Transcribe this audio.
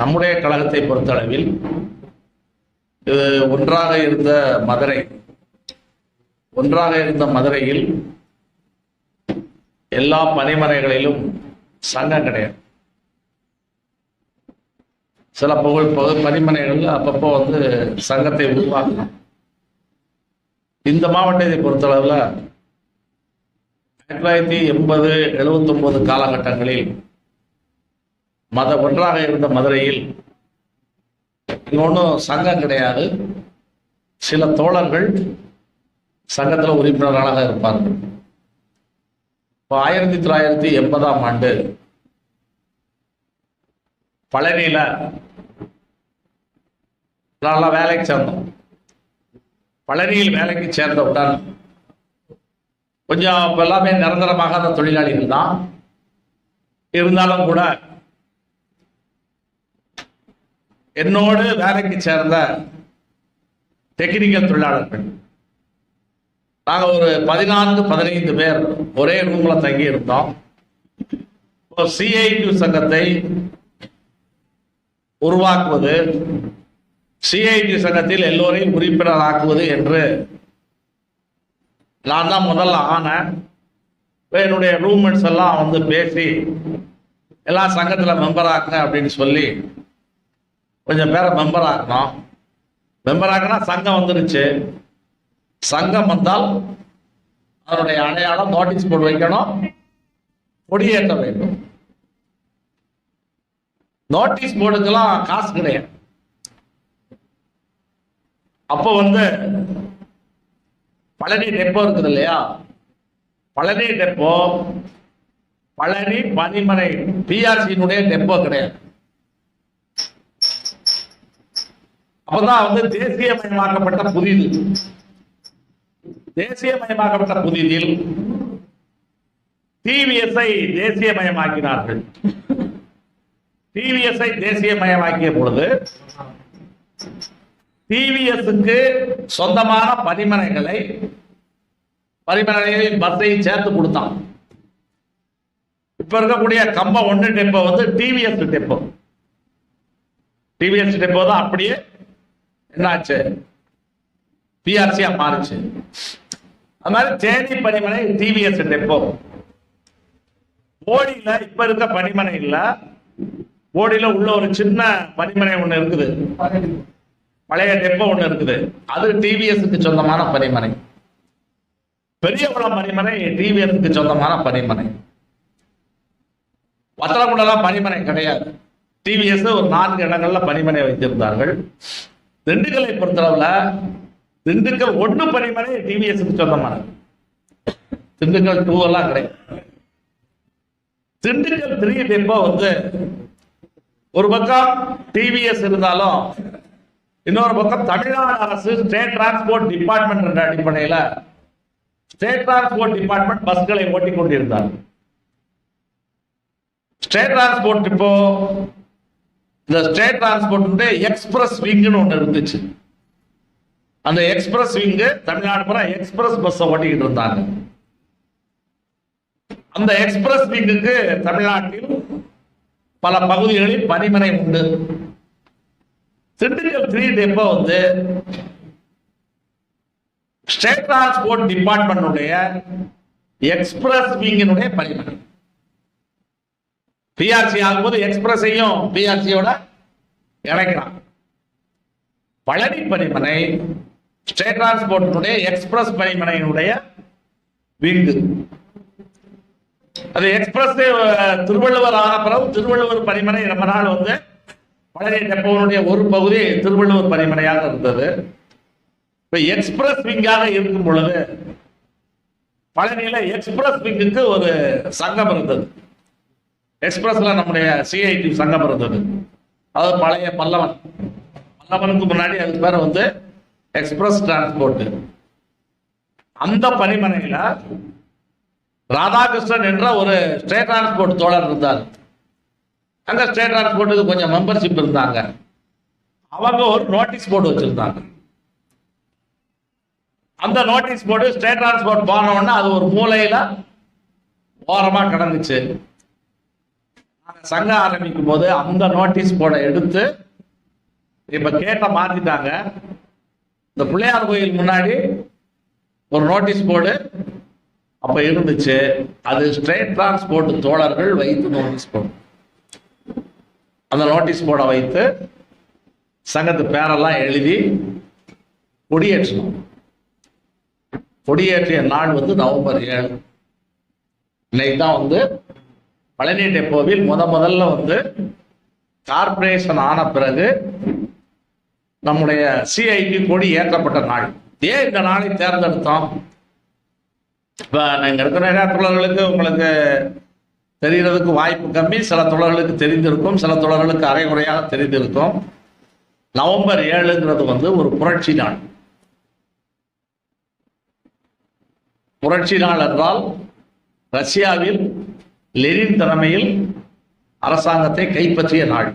நம்முடைய கழகத்தை பொறுத்தளவில் ஒன்றாக இருந்த மதுரை ஒன்றாக இருந்த மதுரையில் எல்லா பணிமனைகளிலும் சங்கம் கிடையாது. சில புகழ் பகு பணிமனைகளில் அப்பப்போ வந்து சங்கத்தை உருவாக்கணும். இந்த மாவட்டத்தை பொறுத்தளவில் ஆயிரத்தி தொள்ளாயிரத்தி எண்பது எழுபத்தொன்பது காலகட்டங்களில் மத ஒன்றாக இருந்த மதுரையில் இது ஒன்றும் சங்கம் கிடையாது. சில தோழர்கள் சங்கத்தில் உறுப்பினர்களாக இருப்பார்கள். இப்போ ஆயிரத்தி தொள்ளாயிரத்தி எண்பதாம் ஆண்டு பழனியில் நல்லா வேலைக்கு சேர்ந்தோம். பழனியில் வேலைக்கு சேர்ந்தவுடன் கொஞ்சம் எல்லாமே எல்லாமே நிரந்தரமாகாத தொழிலாளிகள் தான். இருந்தாலும் கூட என்னோடு வேலைக்கு சேர்ந்த டெக்னிக்கல் தொழிலாளர்கள். நாங்கள் ஒரு பதினான்கு பதினைந்து பேர் ஒரே ரூம்ல தங்கி இருந்தோம் இப்போ சிஐடியூ சங்கத்தை உருவாக்குவது சிஐடி சங்கத்தில் எல்லோரையும் உறுப்பினராக்குவது என்று நான் தான் முதல்ல ஆனேன் என்னுடைய ரூம்மேட்ஸ் எல்லாம் வந்து பேசி எல்லாம் சங்கத்தில் மெம்பர் ஆக்குங்க அப்படின்னு சொல்லி கொஞ்சம் பேரை மெம்பர் ஆக்கணும் மெம்பர் ஆக்கினா சங்கம் வந்துருச்சு. சங்கம் வந்தால் அதனுடைய அடையாளம் நோட்டீஸ் போர்டு வைக்கணும். கொடியேற்ற வேண்டும். நோட்டீஸ் போர்டுக்கெல்லாம் காசு கிடையாது. அப்போ வந்து பழனி டெப்போ இருக்குது இல்லையா? பழனி டெப்போ பழனி பனிமனை பிஆர்சியினுடைய டெப்போ கிடையாது. அப்பதான் வந்து தேசியமயமாக்கப்பட்ட புதிது. தேசியமயமாக்கப்பட்ட புதிதில் டிவிஎஸ்ஐ தேசியமயமாக்கினார்கள். டிவிஎஸ்ஐ தேசியமயமாக்கிய பொழுது டிவிஎஸ்க்கு சொந்தமான பணிமனைகளை பணிமனைகளில் பஸ்ஸை சேர்த்து கொடுத்தான். இப்ப இருக்கக்கூடிய கம்பம் ஒன்று டெப்போ வந்து டிவிஎஸ் டெப்போ டிவிஎஸ் டெப்போ தான் அப்படியே என்னாச்சு? பிஆர்சியா மாறுச்சு. அது மாதிரி தேனி பணிமனை டிவிஎஸ் டெப்போ போடியில இப்ப. இருக்க பணிமனை இல்ல. போடியில உள்ள ஒரு சின்ன பணிமனை ஒண்ணு இருக்குது. பழைய டெப்போ ஒண்ணு இருக்குது. அது டிவிஎஸ்க்கு சொந்தமான பணிமனை பெரியகுளம் பணிமனை டிவிஎஸ்க்கு சொந்தமான பணிமனை வத்தலகுண்டலாம் பணிமனை கிடையாது. டிவிஎஸ் ஒரு நான்கு இடங்கள்ல பணிமனை வைத்திருந்தார்கள். திண்டுக்கலை பொறுத்தளவுல திண்டுக்கல் ஒண்ணு பணிமனை டிவிஎஸ்க்கு சொந்தமானது. திண்டுக்கல் டூ எல்லாம் கிடையாது. திண்டுக்கல் த்ரீ டெப்போ வந்து ஒரு பக்கம் டிவிஎஸ் இருந்தாலும் இன்னொரு பக்கம் தமிழ்நாடு அரசு ஸ்டேட் டிரான்ஸ்போர்ட் டிபார்ட்மெண்ட் என்ற அடிப்படையில் ஸ்டேட் டிரான்ஸ்போர்ட் டிபார்ட்மெண்ட் பஸ்களை ஓட்டிக் கொண்டிருந்தார் ஸ்டேட் டிரான்ஸ்போர்ட் இப்போ இந்த ஸ்டேட் டிரான்ஸ்போர்ட் எக்ஸ்பிரஸ் விங்னு ஒன்று இருந்துச்சு. அந்த எக்ஸ்பிரஸ் விங்கு தமிழ்நாடு பூரா எக்ஸ்பிரஸ் பஸ் ஓட்டிக்கிட்டு இருந்தாங்க. அந்த எக்ஸ்பிரஸ் விங்குக்கு தமிழ்நாட்டில் பல பகுதிகளில் பணிமனை உண்டு. திண்டுக்கல் த்ரீ டெப்போ வந்து ஸ்டேட் டிரான்ஸ்போர்ட் டிபார்ட்மெண்ட்டுடைய எக்ஸ்பிரஸ் விங்கினுடைய பணிமனை பிஆர்சி ஆகும்போது எக்ஸ்பிரஸையும் பிஆர்சியோட இணைக்கிறான் பழனி பணிமனை ஸ்டேட் டிரான்ஸ்போர்ட்டினுடைய எக்ஸ்பிரஸ் பணிமனையினுடைய விங்கு. அது எக்ஸ்பிரஸ் திருவள்ளுவர் ஆன பிறகு திருவள்ளுவர் பணிமனை ரொம்ப நாள் வந்து பழனி டெப்போனுடைய ஒரு பகுதி திருவள்ளுவர் பணிமனையாக இருந்தது. இப்ப எக்ஸ்பிரஸ் விங்காக இருக்கும் பொழுது பழனியில எக்ஸ்பிரஸ் விங்குக்கு ஒரு சங்கம் இருந்தது. எக்ஸ்பிரஸ்ல நம்முடைய சிஐடி சங்கம் இருந்தது. அது பழைய பல்லவன். பல்லவனுக்கு முன்னாடி அதுக்கு பேர் வந்து எக்ஸ்பிரஸ் டிரான்ஸ்போர்ட். அந்த பணிமனையில ராதாகிருஷ்ணன் என்ற ஒரு ஸ்டேட் டிரான்ஸ்போர்ட் தோழர் இருந்தார். அங்க ஸ்டேட் டிரான்ஸ்போர்ட்டுக்கு கொஞ்சம் மெம்பர்ஷிப் இருந்தாங்க. அவங்க ஒரு நோட்டீஸ் போர்டு வச்சிருந்தாங்க. அந்த நோட்டீஸ் போர்டு ஸ்டேட் டிரான்ஸ்போர்ட் போன உடனே அது ஒரு மூலையில ஓரமா கிடந்துச்சு. சங்கம் ஆரம்பிக்கும் போது அந்த நோட்டீஸ் போர்டை எடுத்து இப்ப கேட்ட மாத்திட்டாங்க. இந்த பிள்ளையார் கோயில் முன்னாடி ஒரு நோட்டீஸ் போர்டு அப்ப இருந்துச்சு. அது ஸ்ட்ரெயிட் டிரான்ஸ்போர்ட் தோழர்கள் வைத்து நோட்டீஸ் போர்டு அந்த நோட்டீஸ் போர்டை வைத்து சங்கத்து பேரெல்லாம் எழுதி கொடியேற்றணும் கொடியேற்றிய நாள் வந்து நவம்பர் ஏழு. இன்னைக்கு தான் வந்து பழனி டெப்போவில் முத முதல்ல வந்து கார்ப்பரேஷன் ஆன பிறகு நம்முடைய சிஐடி கொடி ஏற்றப்பட்ட நாள். ஏன் இந்த நாளை தேர்ந்தெடுத்தோம்? இப்போ நீங்கள் இருக்கிற நிறையா உங்களுக்கு தெரிகிறதுக்கு வாய்ப்பு கம்மி. சில தொழர்களுக்கு தெரிந்திருக்கும். சில தோழர்களுக்கு அரைகுறையாக தெரிந்திருக்கும். நவம்பர் ஏழுங்கிறது வந்து ஒரு புரட்சி நாள். புரட்சி நாள் என்றால் ரஷ்யாவில் லெனின் தலைமையில் அரசாங்கத்தை கைப்பற்றிய நாள்.